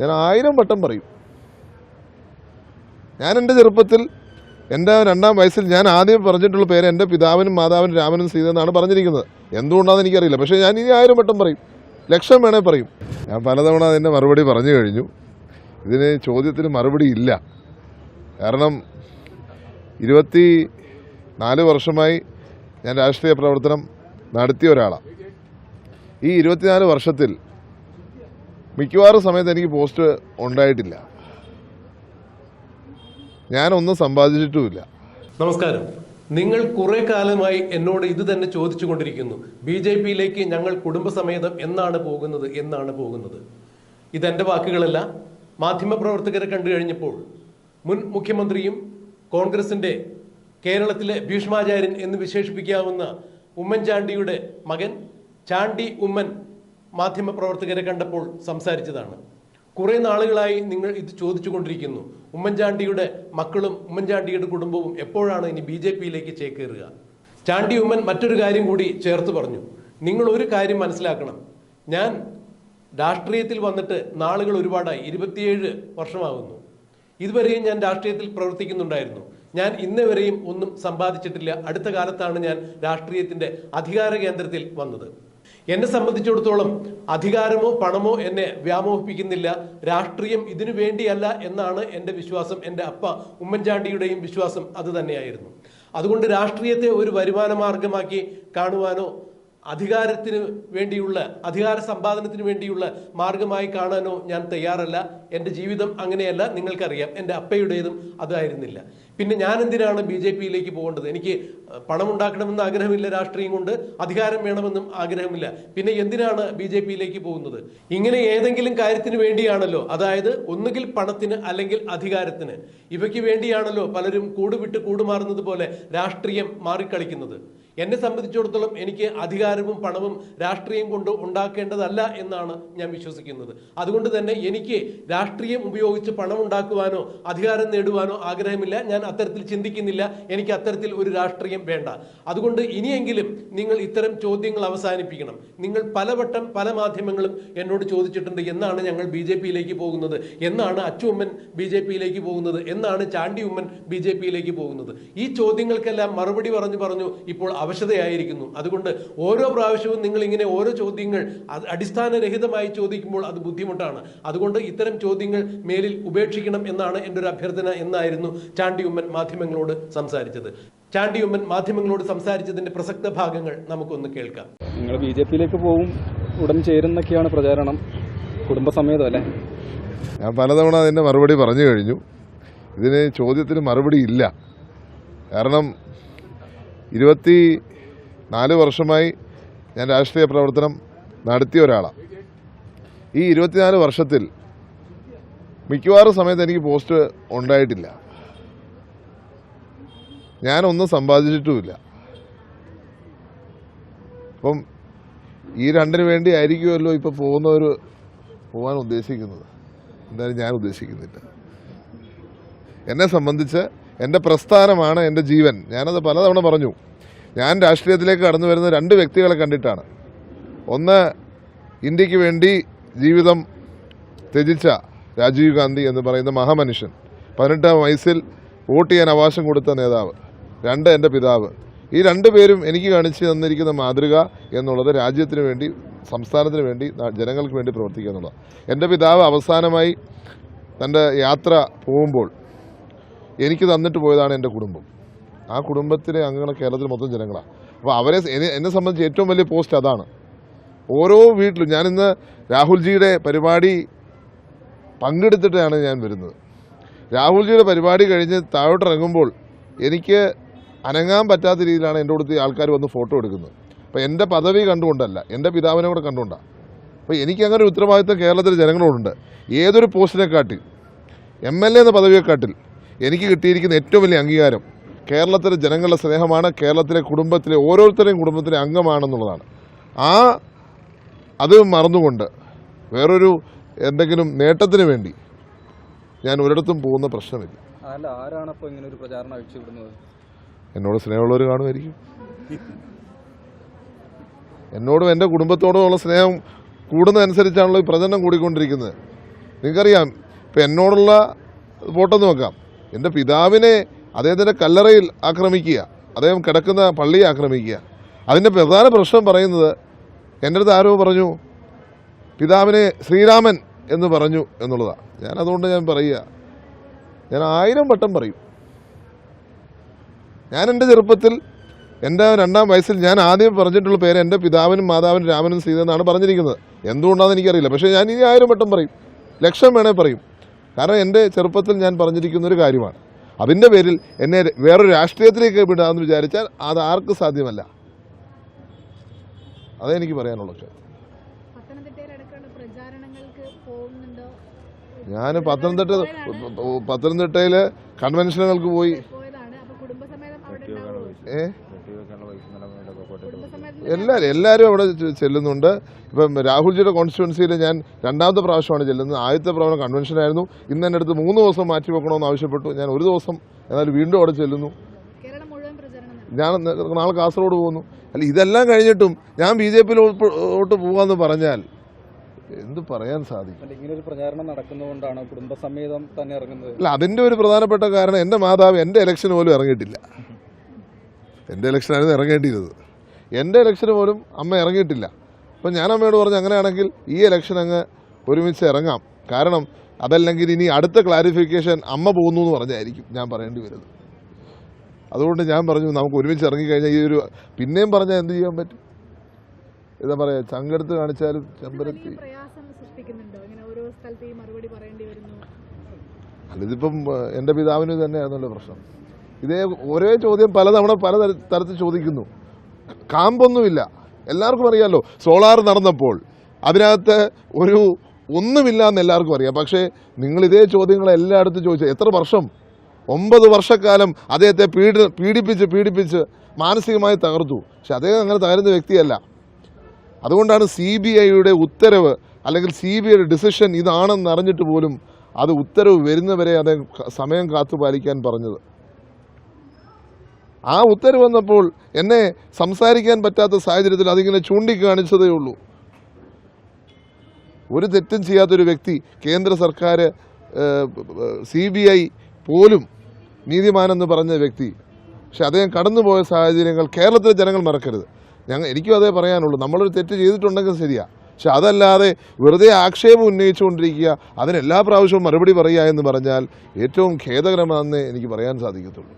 ഞാൻ ആയിരം വട്ടം പറയും. ഞാൻ എന്റെ ചെറുപ്പത്തിൽ എന്റെ രണ്ടാം വയസ്സിൽ ഞാൻ ആദ്യം പറഞ്ഞിട്ടുള്ള പേര് എന്റെ പിതാവിനും മാതാവിനും രാമനും സീത എന്നാണ് പറഞ്ഞിരിക്കുന്നത്. എന്തുകൊണ്ടാണെന്ന് എനിക്കറിയില്ല. പക്ഷേ ഞാൻ ഇനി ആയിരം വട്ടം പറയും. ലക്ഷം വേണേൽ പറയും. ഞാൻ പലതവണ അതിന്റെ മറുപടി പറഞ്ഞു കഴിഞ്ഞു. ഇതിന് ചോദ്യത്തിന് മറുപടി ഇല്ല. കാരണം ഇരുപത്തി നാല് വർഷമായി ഞാൻ രാഷ്ട്രീയ പ്രവർത്തനം നടത്തിയ ഒരാളാണ്. ഈ ഇരുപത്തിനാല് വർഷത്തിൽ മിക്കവാറും സമയത്ത് എനിക്ക് പോസ്റ്റ് ഉണ്ടായിട്ടില്ല. ഞാനൊന്നും സമ്പാദിച്ചിട്ടുമില്ല. നമസ്കാരം. നിങ്ങൾ കുറെ കാലമായി എന്നോട് ഇത് തന്നെ ചോദിച്ചു കൊണ്ടിരിക്കുന്നു ബി ജെ പിയിലേക്ക് ഞങ്ങൾ കുടുംബസമേതം എന്നാണ് പോകുന്നത് എന്നാണ് പോകുന്നത്? ഇതെന്റെ വാക്കുകളല്ല. മാധ്യമപ്രവർത്തകരെ കണ്ടു കഴിഞ്ഞപ്പോൾ മുൻ മുഖ്യമന്ത്രിയും കോൺഗ്രസിന്റെ കേരളത്തിലെ ഭീഷ്മാചാര്യൻ എന്ന് വിശേഷിപ്പിക്കാവുന്ന ഉമ്മൻചാണ്ടിയുടെ മകൻ ചാണ്ടി ഉമ്മൻ മാധ്യമപ്രവർത്തകരെ കണ്ടപ്പോൾ സംസാരിച്ചതാണ്. കുറെ നാളുകളായി നിങ്ങൾ ഇത് ചോദിച്ചുകൊണ്ടിരിക്കുന്നു. ഉമ്മൻചാണ്ടിയുടെ മക്കളും ഉമ്മൻചാണ്ടിയുടെ കുടുംബവും എപ്പോഴാണ് ഇനി ബി ജെ പിയിലേക്ക് ചേക്കേറുക? ചാണ്ടി ഉമ്മൻ മറ്റൊരു കാര്യം കൂടി ചേർത്ത് പറഞ്ഞു. നിങ്ങൾ ഒരു കാര്യം മനസ്സിലാക്കണം. ഞാൻ രാഷ്ട്രീയത്തിൽ വന്നിട്ട് നാളുകൾ ഒരുപാടായി ഇരുപത്തിയേഴ് വർഷമാകുന്നു ഇതുവരെയും ഞാൻ രാഷ്ട്രീയത്തിൽ പ്രവർത്തിക്കുന്നുണ്ടായിരുന്നു. ഞാൻ ഇന്നുവരെയും ഒന്നും സമ്പാദിച്ചിട്ടില്ല. അടുത്ത കാലത്താണ് ഞാൻ രാഷ്ട്രീയത്തിന്റെ അധികാര കേന്ദ്രത്തിൽ വന്നത്. എന്നെ സംബന്ധിച്ചിടത്തോളം അധികാരമോ പണമോ എന്നെ വ്യാമോഹിപ്പിക്കുന്നില്ല. രാഷ്ട്രീയം ഇതിനു വേണ്ടിയല്ല എന്നാണ് എന്റെ വിശ്വാസം. എന്റെ അപ്പ ഉമ്മൻചാണ്ടിയുടെയും വിശ്വാസം അത് തന്നെയായിരുന്നു. അതുകൊണ്ട് രാഷ്ട്രീയത്തെ ഒരു വരുമാന മാർഗമാക്കി കാണുവാനോ അധികാരത്തിന് വേണ്ടിയുള്ള അധികാര സമ്പാദനത്തിന് വേണ്ടിയുള്ള മാർഗമായി കാണാനോ ഞാൻ തയ്യാറല്ല. എന്റെ ജീവിതം അങ്ങനെയല്ല നിങ്ങൾക്കറിയാം. എന്റെ അപ്പയുടേതും അതായിരുന്നില്ല. പിന്നെ ഞാൻ എന്തിനാണ് ബി ജെ പിയിലേക്ക് പോകേണ്ടത്? എനിക്ക് പണം ഉണ്ടാക്കണമെന്ന് ആഗ്രഹമില്ല രാഷ്ട്രീയം കൊണ്ട്. അധികാരം വേണമെന്നും ആഗ്രഹമില്ല. പിന്നെ എന്തിനാണ് ബി ജെ പിയിലേക്ക് പോകുന്നത്? ഇങ്ങനെ ഏതെങ്കിലും കാര്യത്തിന് വേണ്ടിയാണല്ലോ. അതായത് ഒന്നുകിൽ പണത്തിന് അല്ലെങ്കിൽ അധികാരത്തിന്. ഇവയ്ക്ക് വേണ്ടിയാണല്ലോ പലരും കൂടുവിട്ട് കൂടുമാറുന്നത് പോലെ രാഷ്ട്രീയം മാറിക്കളിക്കുന്നത്. എന്നെ സംബന്ധിച്ചിടത്തോളം എനിക്ക് അധികാരവും പണവും രാഷ്ട്രീയം കൊണ്ട് ഉണ്ടാക്കേണ്ടതല്ല എന്നാണ് ഞാൻ വിശ്വസിക്കുന്നത്. അതുകൊണ്ട് തന്നെ എനിക്ക് രാഷ്ട്രീയം ഉപയോഗിച്ച് പണം ഉണ്ടാക്കുവാനോ അധികാരം നേടുവാനോ ആഗ്രഹമില്ല. ഞാൻ അത്തരത്തിൽ ചിന്തിക്കുന്നില്ല. എനിക്ക് അത്തരത്തിൽ ഒരു രാഷ്ട്രീയം വേണ്ട. അതുകൊണ്ട് ഇനിയെങ്കിലും നിങ്ങൾ ഇത്തരം ചോദ്യങ്ങൾ അവസാനിപ്പിക്കണം. നിങ്ങൾ പലവട്ടം പല മാധ്യമങ്ങളും എന്നോട് ചോദിച്ചിട്ടുണ്ട് എന്നാണ് ഞങ്ങൾ ബി ജെ പിയിലേക്ക് പോകുന്നത്? എന്നാണ് അച്ചുമ്മൻ ബി ജെ പിയിലേക്ക് പോകുന്നത്? എന്നാണ് ചാണ്ടി ഉമ്മൻ ബി ജെ പിയിലേക്ക് പോകുന്നത്? ഈ ചോദ്യങ്ങൾക്കെല്ലാം മറുപടി പറഞ്ഞു പറഞ്ഞു ഇപ്പോൾ അവശതയായിരിക്കുന്നു അതുകൊണ്ട് ഓരോ പ്രാവശ്യവും നിങ്ങൾ ഇങ്ങനെ ഓരോ ചോദ്യങ്ങൾ അടിസ്ഥാനരഹിതമായി ചോദിക്കുമ്പോൾ അത് ബുദ്ധിമുട്ടാണ്. അതുകൊണ്ട് ഇത്തരം ചോദ്യങ്ങൾ മേലിൽ ഉപേക്ഷിക്കണം എന്നാണ് എന്റെ ഒരു അഭ്യർത്ഥന എന്നായിരുന്നു ചാണ്ടിയുമ്മൻ മാധ്യമങ്ങളോട് സംസാരിച്ചത്. ചാണ്ടിയുമ്മൻ മാധ്യമങ്ങളോട് സംസാരിച്ചതിന്റെ പ്രസക്ത ഭാഗങ്ങൾ നമുക്കൊന്ന് കേൾക്കാം. നിങ്ങൾ ബി ജെ പിയിലേക്ക് പോവും ഉടൻ ചേരുന്നൊക്കെയാണ് പ്രചാരണം. കുടുംബസമേതം അല്ലേ? ഞാൻ പലതവണ അതിന്റെ മറുപടി പറഞ്ഞു കഴിഞ്ഞു. ഇതിന് ചോദ്യത്തിന് മറുപടി ഇല്ല. കാരണം ഇരുപത്തി നാല് വർഷമായി ഞാൻ രാഷ്ട്രീയ പ്രവർത്തനം നടത്തിയ ഒരാളാണ് ഈ ഇരുപത്തിനാല് വർഷത്തിൽ മിക്കവാറും സമയത്ത് എനിക്ക് പോസ്റ്റ് ഉണ്ടായിട്ടില്ല. ഞാനൊന്നും സമ്പാദിച്ചിട്ടുമില്ല. അപ്പം ഈ രണ്ടിനു വേണ്ടി ആയിരിക്കുമല്ലോ ഇപ്പോൾ പോകുന്നവർ പോകാൻ ഉദ്ദേശിക്കുന്നത്. എന്തായാലും ഞാൻ ഉദ്ദേശിക്കുന്നില്ല. എന്നെ സംബന്ധിച്ച് എന്റെ പ്രസ്ഥാനമാണ് എന്റെ ജീവൻ. ഞാനത് പലതവണ പറഞ്ഞു. ഞാൻ രാഷ്ട്രീയത്തിലേക്ക് കടന്നു വരുന്ന രണ്ട് വ്യക്തികളെ കണ്ടിട്ടാണ്. ഒന്ന് ഇന്ത്യയ്ക്ക് വേണ്ടി ജീവിതം ത്യജിച്ച രാജീവ് ഗാന്ധി എന്ന് പറയുന്ന മഹാമനുഷ്യൻ. പതിനെട്ടാം വയസ്സിൽ വോട്ട് ചെയ്യാൻ അവകാശം കൊടുത്ത നേതാവ്. രണ്ട് എന്റെ പിതാവ്. ഈ രണ്ട് പേരും എനിക്ക് കാണിച്ചു തന്നിരിക്കുന്ന മാതൃക എന്നുള്ളത് രാജ്യത്തിന് വേണ്ടി സംസ്ഥാനത്തിന് വേണ്ടി ജനങ്ങൾക്ക് വേണ്ടി പ്രവർത്തിക്കുക എന്നുള്ളത് എന്റെ പിതാവ് അവസാനമായി തന്റെ യാത്ര പോകുമ്പോൾ എനിക്ക് തന്നിട്ട് പോയതാണ് എന്റെ കുടുംബം. ആ കുടുംബത്തിലെ അംഗങ്ങൾ കേരളത്തിൽ മൊത്തം ജനങ്ങളാണ് അപ്പോൾ അവരെ എന്നെ- സംബന്ധിച്ച് ഏറ്റവും വലിയ പോസ്റ്റ് അതാണ്. ഓരോ വീട്ടിലും ഞാനിന്ന് രാഹുൽജിയുടെ പരിപാടി പങ്കെടുത്തിട്ടാണ് ഞാൻ വരുന്നത്. രാഹുൽജിയുടെ പരിപാടി കഴിഞ്ഞ് താഴോട്ടിറങ്ങുമ്പോൾ എനിക്ക് അനങ്ങാൻ പറ്റാത്ത രീതിയിലാണ് എന്റെ അടുത്ത് ആൾക്കാർ വന്ന് ഫോട്ടോ എടുക്കുന്നത്. അപ്പോൾ എന്റെ പദവി കണ്ടുകൊണ്ടല്ല എന്റെ പിതാവിനെ കൂടെ കണ്ടുകൊണ്ടാണ് അപ്പോൾ എനിക്ക് അങ്ങനെ ഒരു ഉത്തരവാദിത്തം കേരളത്തിലെ ജനങ്ങളോടുണ്ട്. ഏതൊരു പോസ്റ്റിനെക്കാട്ടിൽ എം എൽ എ എന്ന പദവിയെക്കാട്ടിൽ എനിക്ക് കിട്ടിയിരിക്കുന്ന ഏറ്റവും വലിയ അംഗീകാരം കേരളത്തിലെ ജനങ്ങളുടെ സ്നേഹമാണ് കേരളത്തിലെ കുടുംബത്തിലെ ഓരോരുത്തരെയും കുടുംബത്തിലെ അംഗമാണെന്നുള്ളതാണ്. ആ അത് മറന്നുകൊണ്ട് വേറൊരു എന്തെങ്കിലും നേട്ടത്തിന് വേണ്ടി ഞാൻ ഒരിടത്തും പോകുന്ന പ്രശ്നമില്ല. അല്ല ആരാണ് അപ്പോൾ ഇങ്ങനെ ഒരു പ്രചാരണം അഴിച്ചുവിടുന്നത്? എന്നോട് സ്നേഹമുള്ളവർ കാണുമായിരിക്കും. എന്നോടും എന്റെ കുടുംബത്തോടും ഉള്ള സ്നേഹം കൂടുന്നതനുസരിച്ചാണല്ലോ ഈ പ്രചരണം കൂടിക്കൊണ്ടിരിക്കുന്നത്. നിങ്ങൾക്കറിയാം ഇപ്പം എന്നോടുള്ള ഫോട്ടോ നോക്കാം. എന്റെ പിതാവിനെ അദ്ദേഹത്തിന്റെ കല്ലറയിൽ ആക്രമിക്കുക അദ്ദേഹം കിടക്കുന്ന പള്ളിയെ ആക്രമിക്കുക. അതിന്റെ പ്രധാന പ്രശ്നം പറയുന്നത് എന്റെ അടുത്ത് ആരോ പറഞ്ഞു പിതാവിനെ ശ്രീരാമൻ എന്ന് പറഞ്ഞു എന്നുള്ളതാണ്. ഞാൻ അതുകൊണ്ട് ഞാൻ പറയുക ഞാൻ ആയിരം വട്ടം പറയും. ഞാൻ എന്റെ ചെറുപ്പത്തിൽ എന്റെ രണ്ടാം വയസ്സിൽ ഞാൻ ആദ്യം പറഞ്ഞിട്ടുള്ള പേര് എന്റെ പിതാവിനും മാതാവിനും രാമനും സീത എന്നാണ് പറഞ്ഞിരിക്കുന്നത്. എന്തുകൊണ്ടാണെന്ന് എനിക്കറിയില്ല. പക്ഷേ ഞാൻ ഇനി ആയിരം വട്ടം പറയും. ലക്ഷം വേണേൽ പറയും. കാരണം എന്റെ ചെറുപ്പത്തിൽ ഞാൻ പറഞ്ഞിരിക്കുന്ന ഒരു കാര്യമാണ്. അതിന്റെ പേരിൽ എന്നെ വേറൊരു രാഷ്ട്രീയത്തിലേക്ക് വിടാമെന്ന് വിചാരിച്ചാൽ അത് ആർക്കും സാധ്യമല്ല? അതെനിക്ക് എനിക്ക് പറയാനുള്ളൂ പക്ഷേ ഞാൻ പത്തനംതിട്ട പത്തനംതിട്ടയിൽ കൺവെൻഷനുകൾക്ക് പോയി? ഏ? എല്ലാവരും എല്ലാവരും അവിടെ ചെല്ലുന്നുണ്ട്. ഇപ്പം രാഹുൽജിയുടെ കോൺസ്റ്റിറ്റ്യുവൻസിയിൽ ഞാൻ രണ്ടാമത്തെ പ്രാവശ്യമാണ് ചെല്ലുന്നത്. ആദ്യത്തെ പ്രാവശ്യം കൺവെൻഷനായിരുന്നു ഇന്ന് എന്റെ അടുത്ത് മൂന്ന് ദിവസം മാറ്റി വെക്കണമെന്ന് ആവശ്യപ്പെട്ടു. ഞാൻ ഒരു ദിവസം എന്നാലും വീണ്ടും അവിടെ ചെല്ലുന്നു. കേരളം മുഴുവൻ പ്രചരണം ഞാൻ നാളെ കാസർഗോഡ് പോകുന്നു. അല്ല ഇതെല്ലാം കഴിഞ്ഞിട്ടും ഞാൻ ബി ജെ പിയിലോട്ട് പോകാമെന്ന് പറഞ്ഞാൽ എന്ത് പറയാൻ സാധിക്കും? അല്ല ഇങ്ങനെ ഒരു പ്രചാരണം നടക്കുന്നതുകൊണ്ടാണ് കുടുംബസമേതം തന്നെ ഇറങ്ങുന്നത്. അല്ല അതിന്റെ ഒരു പ്രധാനപ്പെട്ട കാരണം എന്റെ മാതാവ് എന്റെ ഇലക്ഷൻ പോലും ഇറങ്ങിയിട്ടില്ല. എന്റെ ഇലക്ഷനായിരുന്നു ഇറങ്ങേണ്ടിയിരുന്നത്. എന്റെ ഇലക്ഷന് പോലും അമ്മ ഇറങ്ങിയിട്ടില്ല. അപ്പം ഞാൻ അമ്മയോട് പറഞ്ഞു അങ്ങനെയാണെങ്കിൽ ഈ ഇലക്ഷൻ അങ്ങ് ഒരുമിച്ച് ഇറങ്ങാം. കാരണം അതല്ലെങ്കിൽ ഇനി അടുത്ത ക്ലാരിഫിക്കേഷൻ അമ്മ പോകുന്നു എന്ന് പറഞ്ഞായിരിക്കും ഞാൻ പറയേണ്ടി വരുന്നത്. അതുകൊണ്ട് ഞാൻ പറഞ്ഞു നമുക്ക് ഒരുമിച്ച് ഇറങ്ങിക്കഴിഞ്ഞാൽ ഈ ഒരു പിന്നെയും പറഞ്ഞാൽ എന്ത് ചെയ്യാൻ പറ്റും? എന്താ പറയുക ചങ്കെടുത്ത് കാണിച്ചാലും ചെമ്പരത്തി. അല്ല എന്റെ പിതാവിന് തന്നെയായിരുന്നല്ലോ പ്രശ്നം. ഇതേ ഒരേ ചോദ്യം പലതവണ പല തരത്തിൽ ചോദിക്കുന്നു. കാമ്പൊന്നുമില്ല. എല്ലാവർക്കും അറിയാമല്ലോ സോളാർ നടന്നപ്പോൾ അതിനകത്ത് ഒരു ഒന്നുമില്ല എന്ന് എല്ലാവർക്കും അറിയാം. പക്ഷേ നിങ്ങൾ ഇതേ ചോദ്യങ്ങൾ എല്ലായിടത്തും ചോദിച്ചു എത്ര വർഷം? ഒമ്പത് വർഷക്കാലം അദ്ദേഹത്തെ പീഡ പീഡിപ്പിച്ച് പീഡിപ്പിച്ച് മാനസികമായി തകർത്തു. പക്ഷെ അദ്ദേഹം അങ്ങനെ തകരുന്ന വ്യക്തിയല്ല. അതുകൊണ്ടാണ് സി ബി ഐയുടെ ഉത്തരവ് അല്ലെങ്കിൽ സി ബി ഐയുടെ ഡിസിഷൻ ഇതാണെന്ന് അറിഞ്ഞിട്ട് പോലും അത് ഉത്തരവ് വരുന്നവരെ അദ്ദേഹം സമയം കാത്തു പാലിക്കാൻ പറഞ്ഞത്. ആ ഉത്തരവ് വന്നപ്പോൾ എന്നെ സംസാരിക്കാൻ പറ്റാത്ത സാഹചര്യത്തിൽ അതിങ്ങനെ ചൂണ്ടിക്കാണിച്ചതേ ഉള്ളൂ. ഒരു തെറ്റും ചെയ്യാത്തൊരു വ്യക്തി കേന്ദ്ര സർക്കാർ സി ബി ഐ പോലും നീതിമാനെന്ന് പറഞ്ഞ വ്യക്തി. പക്ഷെ അദ്ദേഹം കടന്നുപോയ സാഹചര്യങ്ങൾ കേരളത്തിലെ ജനങ്ങൾ മറക്കരുത്. ഞങ്ങൾ എനിക്കും അതേ പറയാനുള്ളൂ. നമ്മളൊരു തെറ്റ് ചെയ്തിട്ടുണ്ടെങ്കിൽ ശരിയാണ് പക്ഷെ അതല്ലാതെ വെറുതെ ആക്ഷേപം ഉന്നയിച്ചുകൊണ്ടിരിക്കുക അതിനെല്ലാ പ്രാവശ്യവും മറുപടി പറയുക എന്ന് പറഞ്ഞാൽ ഏറ്റവും ഖേദകരമാണെന്നേ എനിക്ക് പറയാൻ സാധിക്കത്തുള്ളൂ.